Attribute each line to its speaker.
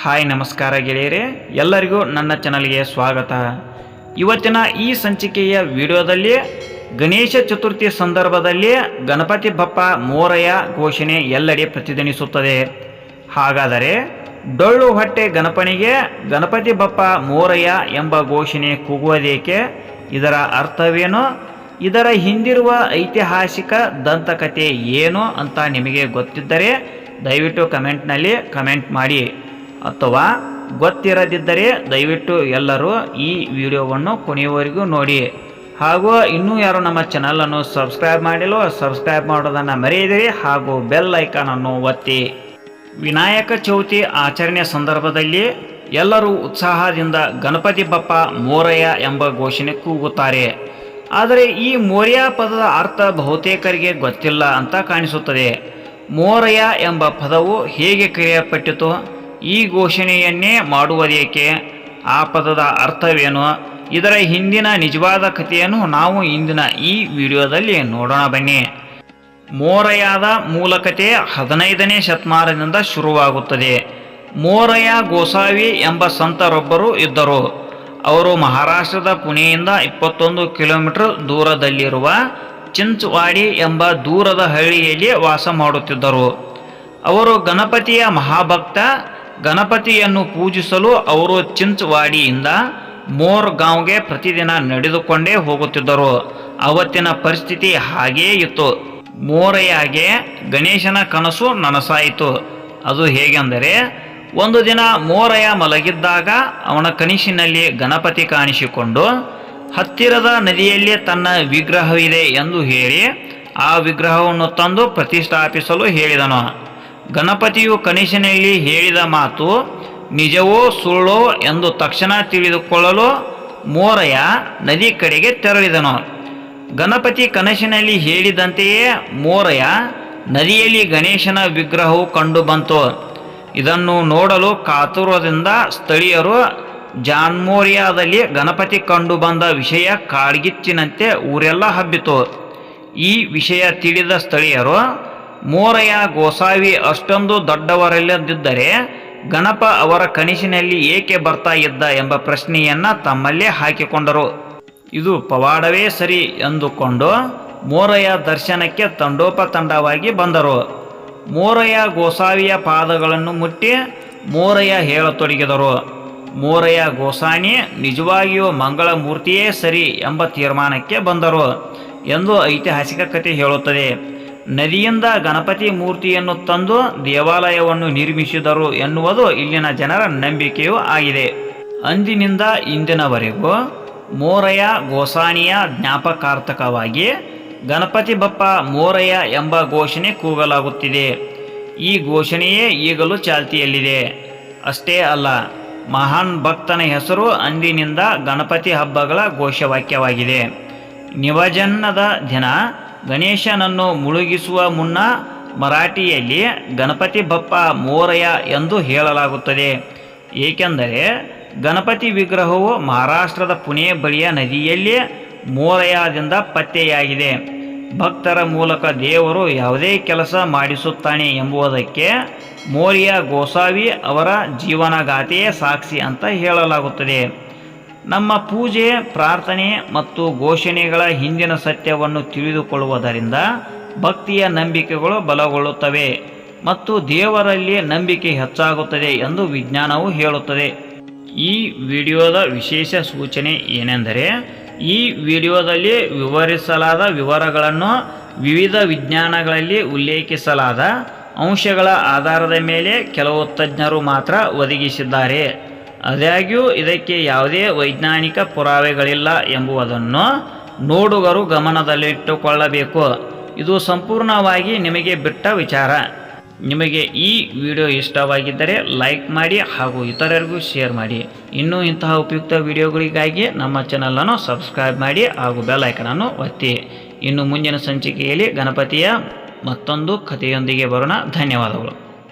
Speaker 1: Hi ನಮಸ್ಕಾರ ಗೆಳೆಯರೇ, ಎಲ್ಲರಿಗೂ ನನ್ನ ಚಾನಲ್ಗೆ ಸ್ವಾಗತ. ಇವತ್ತಿನ ಈ ಸಂಚಿಕೆಯ ವಿಡಿಯೋದಲ್ಲಿ ಗಣೇಶ ಚತುರ್ಥಿ ಸಂದರ್ಭದಲ್ಲಿ ಗಣಪತಿ ಬಪ್ಪ ಮೋರಯ ಘೋಷಣೆ ಎಲ್ಲೆಡೆ ಪ್ರತಿಧ್ವನಿಸುತ್ತದೆ. ಹಾಗಾದರೆ ಡೊಳ್ಳು ಹೊಟ್ಟೆ ಗಣಪನಿಗೆ ಗಣಪತಿ ಬಪ್ಪ ಮೋರಯ ಎಂಬ ಘೋಷಣೆ ಕೂಗುವುದೇಕೆ? ಇದರ ಅರ್ಥವೇನು? ಇದರ ಹಿಂದಿರುವ ಐತಿಹಾಸಿಕ ದಂತಕಥೆ ಏನು ಅಂತ ನಿಮಗೆ ಗೊತ್ತಿದ್ದರೆ ದಯವಿಟ್ಟು ಕಮೆಂಟ್ನಲ್ಲಿ ಕಮೆಂಟ್ ಮಾಡಿ. ಅಥವಾ ಗೊತ್ತಿರದಿದ್ದರೆ ದಯವಿಟ್ಟು ಎಲ್ಲರೂ ಈ ವಿಡಿಯೋವನ್ನು ಕೊನೆಯವರೆಗೂ ನೋಡಿ. ಹಾಗೂ ಇನ್ನೂ ಯಾರು ನಮ್ಮ ಚಾನಲನ್ನು ಸಬ್ಸ್ಕ್ರೈಬ್ ಮಾಡಿಲ್ಲೋ ಸಬ್ಸ್ಕ್ರೈಬ್ ಮಾಡೋದನ್ನು ಮರೆಯದಿರಿ ಹಾಗೂ ಬೆಲ್ ಐಕಾನನ್ನು ಒತ್ತಿ. ವಿನಾಯಕ ಚೌತಿ ಆಚರಣೆ ಸಂದರ್ಭದಲ್ಲಿ ಎಲ್ಲರೂ ಉತ್ಸಾಹದಿಂದ ಗಣಪತಿ ಬಪ್ಪ ಮೋರಯ್ಯ ಎಂಬ ಘೋಷಣೆ ಕೂಗುತ್ತಾರೆ. ಆದರೆ ಈ ಮೋರ್ಯ ಪದದ ಅರ್ಥ ಬಹುತೇಕರಿಗೆ ಗೊತ್ತಿಲ್ಲ ಅಂತ ಕಾಣಿಸುತ್ತದೆ. ಮೋರಯ್ಯ ಎಂಬ ಪದವು ಹೇಗೆ ಕರೆಯಲ್ಪಟ್ಟಿತು ಈ ಘೋಷಣೆಯನ್ನೇ ಮಾಡುವುದೇಕೆ? ಆ ಪದದ ಅರ್ಥವೇನು? ಇದರ ಹಿಂದಿನ ನಿಜವಾದ ಕಥೆಯನ್ನು ನಾವು ಇಂದಿನ ಈ ವಿಡಿಯೋದಲ್ಲಿ ನೋಡೋಣ ಬನ್ನಿ. ಮೋರಯಾದ ಮೂಲಕತೆ ಹದಿನೈದನೇ ಶತಮಾನದಿಂದ ಶುರುವಾಗುತ್ತದೆ. ಮೋರಯ ಗೋಸಾವಿ ಎಂಬ ಸಂತರೊಬ್ಬರು ಇದ್ದರು. ಅವರು ಮಹಾರಾಷ್ಟ್ರದ ಪುಣೆಯಿಂದ ಇಪ್ಪತ್ತೊಂದು ಕಿಲೋಮೀಟರ್ ದೂರದಲ್ಲಿರುವ ಚಿಂಚ್ವಾಡಿ ಎಂಬ ದೂರದ ಹಳ್ಳಿಯಲ್ಲಿ ವಾಸ ಮಾಡುತ್ತಿದ್ದರು. ಅವರು ಗಣಪತಿಯ ಮಹಾಭಕ್ತ ಗಣಪತಿಯನ್ನು ಪೂಜಿಸಲು ಅವರು ಚಿಂಚವಾಡಿಯಿಂದ ಮೋರ್ಗಾಂವ್ಗೆ ಪ್ರತಿದಿನ ನಡೆದುಕೊಂಡೇ ಹೋಗುತ್ತಿದ್ದರು. ಅವತ್ತಿನ ಪರಿಸ್ಥಿತಿ ಹಾಗೇ ಇತ್ತು. ಮೋರೆಯಾಗೆ ಗಣೇಶನ ಕನಸು ನನಸಾಯಿತು. ಅದು ಹೇಗೆಂದರೆ, ಒಂದು ದಿನ ಮೋರಯ ಮಲಗಿದ್ದಾಗ ಅವನ ಕನಸಿನಲ್ಲಿ ಗಣಪತಿ ಕಾಣಿಸಿಕೊಂಡು, ಹತ್ತಿರದ ನದಿಯಲ್ಲಿ ತನ್ನ ವಿಗ್ರಹವಿದೆ ಎಂದು ಹೇಳಿ, ಆ ವಿಗ್ರಹವನ್ನು ತಂದು ಪ್ರತಿಷ್ಠಾಪಿಸಲು ಹೇಳಿದನು. ಗಣಪತಿಯು ಕನಸಿನಲ್ಲಿ ಹೇಳಿದ ಮಾತು, ನಿಜವೋ ಸುಳ್ಳೋ ಎಂದು ತಕ್ಷಣ ತಿಳಿದುಕೊಳ್ಳಲು ಮೋರಯ್ಯ ನದಿ ಕಡೆಗೆ ತೆರಳಿದನು. ಗಣಪತಿ ಕನಸಿನಲ್ಲಿ ಹೇಳಿದಂತೆಯೇ ಮೋರಯ್ಯ ನದಿಯಲ್ಲಿ ಗಣೇಶನ ವಿಗ್ರಹವು ಕಂಡುಬಂತು ಇದನ್ನು ನೋಡಲು ಕಾತುರದಿಂದ ಸ್ಥಳೀಯರು ಜಾನ್ಮೋರಿಯಾದಲ್ಲಿ ಗಣಪತಿ ಕಂಡುಬಂದ ವಿಷಯ ಕಾಡ್ಗಿಚ್ಚಿನಂತೆ ಊರೆಲ್ಲ ಹಬ್ಬಿತು. ಈ ವಿಷಯ ತಿಳಿದ ಸ್ಥಳೀಯರು ಮೋರಯ್ಯ ಗೋಸಾವಿ ಅಷ್ಟೊಂದು ದೊಡ್ಡವರಲ್ಲದಿದ್ದರೆ ಗಣಪ ಅವರ ಕನಸಿನಲ್ಲಿ ಏಕೆ ಬರ್ತಾ ಇದ್ದ ಎಂಬ ಪ್ರಶ್ನೆಯನ್ನ ತಮ್ಮಲ್ಲೇ ಹಾಕಿಕೊಂಡರು. ಇದು ಪವಾಡವೇ ಸರಿ ಎಂದುಕೊಂಡು ಮೋರಯ್ಯ ದರ್ಶನಕ್ಕೆ ತಂಡೋಪ ತಂಡವಾಗಿ ಬಂದರು. ಮೋರಯ್ಯ ಗೋಸಾವಿಯ ಪಾದಗಳನ್ನು ಮುಟ್ಟಿ ಮೋರಯ್ಯ ಹೇಳತೊಡಗಿದರು. ಮೋರಯ್ಯ ಗೋಸಾನಿ ನಿಜವಾಗಿಯೂ ಮಂಗಳ ಮೂರ್ತಿಯೇ ಸರಿ ಎಂಬ ತೀರ್ಮಾನಕ್ಕೆ ಬಂದರು ಎಂದು ಐತಿಹಾಸಿಕ ಕಥೆ ಹೇಳುತ್ತದೆ. ನದಿಯಿಂದ ಗಣಪತಿ ಮೂರ್ತಿಯನ್ನು ತಂದು ದೇವಾಲಯವನ್ನು ನಿರ್ಮಿಸಿದರು ಎನ್ನುವುದು ಇಲ್ಲಿನ ಜನರ ನಂಬಿಕೆಯೂ ಆಗಿದೆ. ಅಂದಿನಿಂದ ಇಂದಿನವರೆಗೂ ಮೋರಯ ಗೋಸಾನಿಯ ಜ್ಞಾಪಕಾರ್ಥಕವಾಗಿ ಗಣಪತಿ ಬಪ್ಪ ಮೋರಯ ಎಂಬ ಘೋಷಣೆ ಕೂಗಲಾಗುತ್ತಿದೆ. ಈ ಘೋಷಣೆಯೇ ಈಗಲೂ ಚಾಲ್ತಿಯಲ್ಲಿದೆ. ಅಷ್ಟೇ ಅಲ್ಲ, ಮಹಾನ್ ಭಕ್ತನ ಹೆಸರು ಅಂದಿನಿಂದ ಗಣಪತಿ ಹಬ್ಬಗಳ ಘೋಷವಾಕ್ಯವಾಗಿದೆ. ನಿವಜನ್ನದ ದಿನ ಗಣೇಶನನ್ನು ಮುಳುಗಿಸುವ ಮುನ್ನ ಮರಾಠಿಯಲ್ಲಿ ಗಣಪತಿ ಬಪ್ಪ ಮೋರಯ ಎಂದು ಹೇಳಲಾಗುತ್ತದೆ. ಏಕೆಂದರೆ ಗಣಪತಿ ವಿಗ್ರಹವು ಮಹಾರಾಷ್ಟ್ರದ ಪುಣೆ ಬಳಿಯ ನದಿಯಲ್ಲಿ ಮೋರಯದಿಂದ ಪತ್ತೆಯಾಗಿದೆ. ಭಕ್ತರ ಮೂಲಕ ದೇವರು ಯಾವುದೇ ಕೆಲಸ ಮಾಡಿಸುತ್ತಾನೆ ಎಂಬುದಕ್ಕೆ ಮೋರಿಯ ಗೋಸಾವಿ ಅವರ ಜೀವನಗಾಥೆಯೇ ಸಾಕ್ಷಿ ಅಂತ ಹೇಳಲಾಗುತ್ತದೆ. ನಮ್ಮ ಪೂಜೆ, ಪ್ರಾರ್ಥನೆ ಮತ್ತು ಘೋಷಣೆಗಳ ಹಿಂದಿನ ಸತ್ಯವನ್ನು ತಿಳಿದುಕೊಳ್ಳುವುದರಿಂದ ಭಕ್ತಿಯ ನಂಬಿಕೆಗಳು ಬಲಗೊಳ್ಳುತ್ತವೆ ಮತ್ತು ದೇವರಲ್ಲಿ ನಂಬಿಕೆ ಹೆಚ್ಚಾಗುತ್ತದೆ ಎಂದು ವಿಜ್ಞಾನವು ಹೇಳುತ್ತದೆ. ಈ ವಿಡಿಯೋದ ವಿಶೇಷ ಸೂಚನೆ ಏನೆಂದರೆ, ಈ ವಿಡಿಯೋದಲ್ಲಿ ವಿವರಿಸಲಾದ ವಿವರಗಳನ್ನು ವಿವಿಧ ವಿಜ್ಞಾನಗಳಲ್ಲಿ ಉಲ್ಲೇಖಿಸಲಾದ ಅಂಶಗಳ ಆಧಾರದ ಮೇಲೆ ಕೆಲವು ತಜ್ಞರು ಮಾತ್ರ ಒದಗಿಸಿದ್ದಾರೆ. ಆದಾಗ್ಯೂ ಇದಕ್ಕೆ ಯಾವುದೇ ವೈಜ್ಞಾನಿಕ ಪುರಾವೆಗಳಿಲ್ಲ ಎಂಬುದನ್ನು ನೋಡುಗರು ಗಮನದಲ್ಲಿಟ್ಟುಕೊಳ್ಳಬೇಕು. ಇದು ಸಂಪೂರ್ಣವಾಗಿ ನಿಮಗೆ ಬಿಟ್ಟ ವಿಚಾರ. ನಿಮಗೆ ಈ ವಿಡಿಯೋ ಇಷ್ಟವಾಗಿದ್ದರೆ ಲೈಕ್ ಮಾಡಿ ಹಾಗೂ ಇತರರಿಗೂ ಶೇರ್ ಮಾಡಿ. ಇನ್ನೂ ಇಂತಹ ಉಪಯುಕ್ತ ವಿಡಿಯೋಗಳಿಗಾಗಿ ನಮ್ಮ ಚಾನಲನ್ನು ಸಬ್ಸ್ಕ್ರೈಬ್ ಮಾಡಿ ಹಾಗೂ ಬೆಲ್ಲೈಕನನ್ನು ಒತ್ತಿ. ಇನ್ನು ಮುಂದಿನ ಸಂಚಿಕೆಯಲ್ಲಿ ಗಣಪತಿಯ ಮತ್ತೊಂದು ಕಥೆಯೊಂದಿಗೆ ಬರೋಣ. ಧನ್ಯವಾದಗಳು.